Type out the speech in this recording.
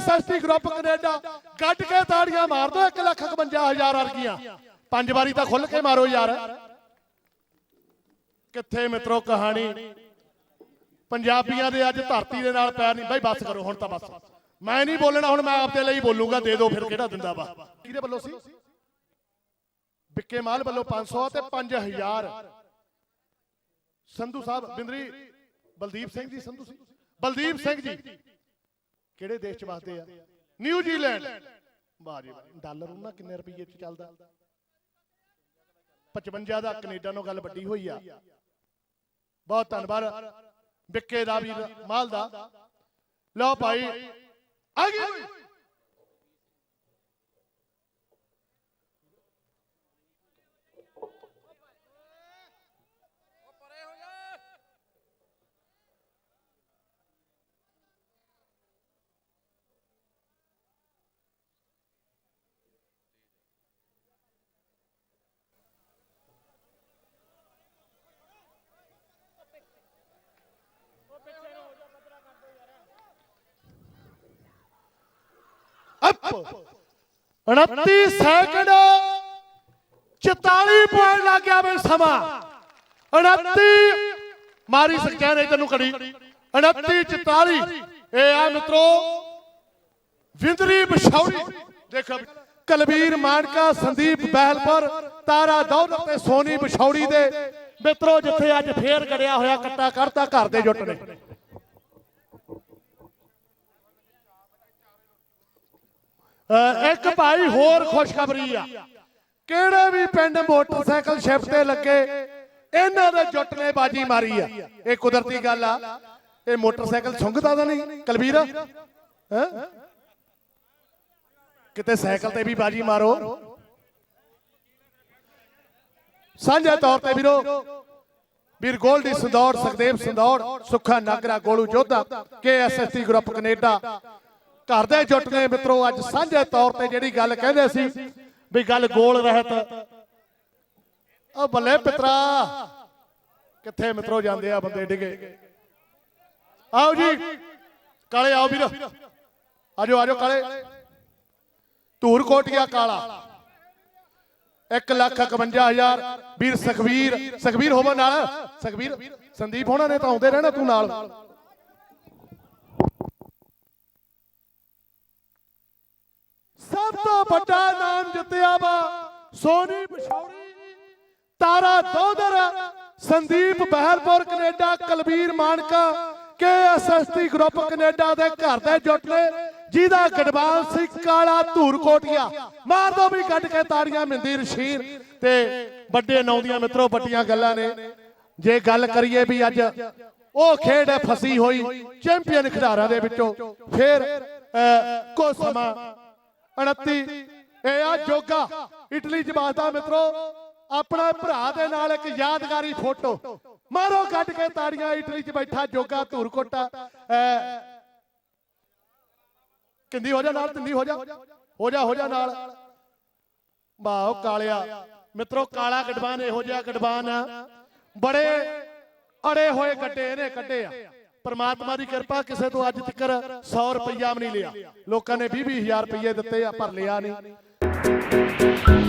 SST group Canada ਕੱਢ ਕੇ ਤਾੜੀਆਂ ਮਾਰ ਦੋ 151000 ਵਰਗੀਆਂ ਪੰਜ ਵਾਰੀ ਤਾਂ ਖੁੱਲ ਕੇ ਮਾਰੋ ਯਾਰ। ਕਿੱਥੇ ਮਿੱਤਰੋ ਕਹਾਣੀ? ਪੰਜਾਬੀਆਂ ਦੇ ਅੱਜ ਧਰਤੀ ਦੇ ਨਾਲ ਪੈਰ ਨਹੀਂ। ਬਾਈ ਬੱਸ ਕਰੋ, ਹੁਣ ਤਾਂ ਬਸ। ਮੈਂ ਨਹੀਂ ਬੋਲਣਾ, ਹੁਣ ਮੈਂ ਆਪਦੇ ਲਈ ਬੋਲੂੰਗਾ, ਦੇ ਦਿਓ ਫਿਰ ਕਿਹੜਾ ਦਿੰਦਾ ਵਾ। ਕਿਹਦੇ ਵੱਲੋਂ ਸੀ? ਬਿੱਕੇ ਮਾਲ ਵੱਲੋਂ 500 ਤੇ 5000 ਸੰਧੂ ਸਾਹਿਬ, ਬਿੰਦਰੀ, ਬਲਦੀਪ ਸਿੰਘ ਜੀ, ਸੰਧੂ ਸਿੰਘ ਬਲਦੀਪ ਸਿੰਘ ਜੀ। ਕਿਹੜੇ ਦੇਸ਼ ਚ ਵਸਦੇ ਆ? ਨਿਊਜ਼ੀਲੈਂਡ ਵਾਹ ਜੀ ਵਾਹ। ਡਾਲਰ ਉਹਨਾਂ ਕਿੰਨੇ ਰੁਪਏ ਚ ਚੱਲਦਾ? 55 ਦਾ ਕੈਨੇਡਾ ਨੂੰ ਗੱਲ ਵੱਡੀ ਹੋਈ ਆ। ਬਹੁਤ ਧੰਨਵਾਦ। ਬਿੱਕੇ ਦਾ ਵੀ ਮਾਲ ਦਾ। ਲਓ ਭਾਈ ਆ ਗਈ। Up 29 second. 44 ਪੁਆਇੰਟ ਲੱਗ ਗਿਆ ਵੇ ਸਮਾਂ। 29 ਮਾਰੀ ਸਕਿਆ ਨੇ ਤੈਨੂੰ ਕੜੀ 29 44 ਇਹ ਆ ਮਿੱਤਰੋ, ਵਿੰਦਰੀ ਬਿਛੌੜੀ। ਦੇਖੋ, ਕਲਬੀਰ ਮਾਨਕਾ, ਸੰਦੀਪ ਬਹਿਲਪੁਰ ਤਾਰਾ ਦੌਲਤ ਤੇ ਸੋਨੀ ਬਿਛੌੜੀ ਦੇ। ਮਿੱਤਰੋ, ਜਿੱਥੇ ਅੱਜ ਫੇਰ ਗੜਿਆ ਹੋਇਆ, ਕੱਟਾ ਕਰਤਾ ਘਰ ਦੇ ਜੁੱਟ ਨੇ। ਇੱਕ ਭਾਈ ਹੋਰ ਖੁਸ਼ਖਬਰੀ ਆ। ਕਿਹੜੇ ਵੀ ਪਿੰਡ ਮੋਟਰਸਾਈਕਲ ਸ਼ਿਫਟ ਤੇ ਲੱਗੇ, ਇਹਨਾਂ ਦੇ ਜੁੱਟ ਨੇ ਬਾਜੀ ਮਾਰੀ ਆ। ਇਹ ਕੁਦਰਤੀ ਗੱਲ ਆ। ਇਹ ਮੋਟਰਸਾਈਕਲ ਸੁੰਘਦਾ ਤਾਂ ਨਹੀਂ ਕਲਬੀਰ ਹੈ? ਕਿਤੇ ਸਾਈਕਲ ਤੇ ਵੀ ਬਾਜੀ ਮਾਰੋ। ਸਾਂਝੇ ਤੌਰ ਤੇ ਵੀਰੋ, ਵੀਰ Goldy Sandaur Sukhdev Sandaur Sukha Nagra, Golu Jodha KSST group Canada ਘਰ ਦੇ ਜੁੱਟ ਨੇ ਮਿੱਤਰੋ, ਅੱਜ ਸਾਂਝੇ ਤੌਰ ਤੇ ਜਿਹੜੀ ਗੱਲ ਕਹਿੰਦੇ ਸੀ ਵੀ ਗੱਲ ਗੋਲ ਰਹਿਤ। ਉਹ ਬੱਲੇ ਪਿਤਰਾ, ਕਿੱਥੇ ਮਿੱਤਰੋ ਜਾਂਦੇ ਆ ਬੰਦੇ ਡਿਗੇ? ਆਓ ਜੀ, ਕਾਲੇ ਆਓ ਵੀਰ। ਆਜੋ ਆਜੋ ਕਾਲੇ। ਧੂਰ ਕੋਟਿਆ ਕਾਲਾ। 1 ਲੱਖ 51000 ਵੀਰ ਸੁਖਵੀਰ ਸੁਖਵੀਰ ਹੋਵੋ ਨਾਲ, ਸੁਖਵੀਰ, ਸੰਦੀਪ ਹੋਣਾ ਨੇ ਤਾਂ ਆਉਂਦੇ ਰਹਿਣਾ ਤੂੰ ਨਾਲ। ਸਭ ਤੋਂ ਵੱਡਾ ਨਾਮ ਜਿੱਤਿਆ ਵਾ। Sony Bichhori Tara Dodar Sandeep Behlpur Canada Kalbir Manka KSST group Canada ਦੇ ਘਰ ਦੇ ਜੁੱਟ ਨੇ। ਜਿਹਦਾ ਗੜਬਾਲ ਸੀ ਕਾਲਾ ਧੂਰ ਕੋਟਿਆ ਮਾਰ ਦੋ ਵੀ ਕੱਢ ਕੇ ਤਾੜੀਆਂ ਮਿੰਦੀ ਰਸ਼ੀਰ ਤੇ ਵੱਡੇ ਨਾਂ ਦੀਆਂ ਮਿੱਤਰੋ ਵੱਡੀਆਂ ਗੱਲਾਂ ਨੇ। ਜੇ ਗੱਲ ਕਰੀਏ ਵੀ ਅੱਜ ਉਹ ਖੇਡ ਫਸੀ ਹੋਈ ਚੈਂਪੀਅਨ ਖਿਡਾਰਾਂ ਦੇ ਵਿੱਚੋਂ ਫੇਰ ਅਹ, ਸਮਾਂ 29 ਇਹ ਆ ਜੋਗਾ। ਇਟਲੀ ਚ ਵਸਦਾ ਮਿੱਤਰੋ ਆਪਣਾ ਭਰਾ ਦੇ ਨਾਲ ਇੱਕ ਯਾਦਗਾਰੀ ਫੋਟੋ। ਮਾਰੋ ਕੱਢ ਕੇ ਤਾੜੀਆਂ ਇਟਲੀ ਚ ਬੈਠਾ ਜੋਗਾ ਧੂਰਕੋਟਾ। ਅਹ, ਕਿੰਦੀ ਹੋ ਜਾ ਨਾਲ ਤਿੰਦੀ ਹੋ ਜਾ। ਹੋ ਜਾ ਹੋ ਜਾ ਨਾਲ। ਵਾਓ ਕਾਲਿਆ। ਮਿੱਤਰੋ ਕਾਲਾ ਗਡਬਾਨ ਇਹੋ ਜਿਹਾ ਗਡਬਾਨ ਆ। ਬੜੇ ਅੜੇ ਹੋਏ ਗੱਡੇ ਇਹਨੇ ਕੱਢੇ ਆ। ਪਰਮਾਤਮਾ ਦੀ ਕਿਰਪਾ ਕਿਸੇ ਤੋਂ ਅੱਜ ਤੱਕ 100 ਰੁਪਈਆ ਵੀ ਨਹੀਂ ਲਿਆ। ਲੋਕਾਂ ਨੇ 20 20000 ਰੁਪਈਏ ਦਿੱਤੇ ਆ, ਪਰ ਲਿਆ ਨਹੀਂ।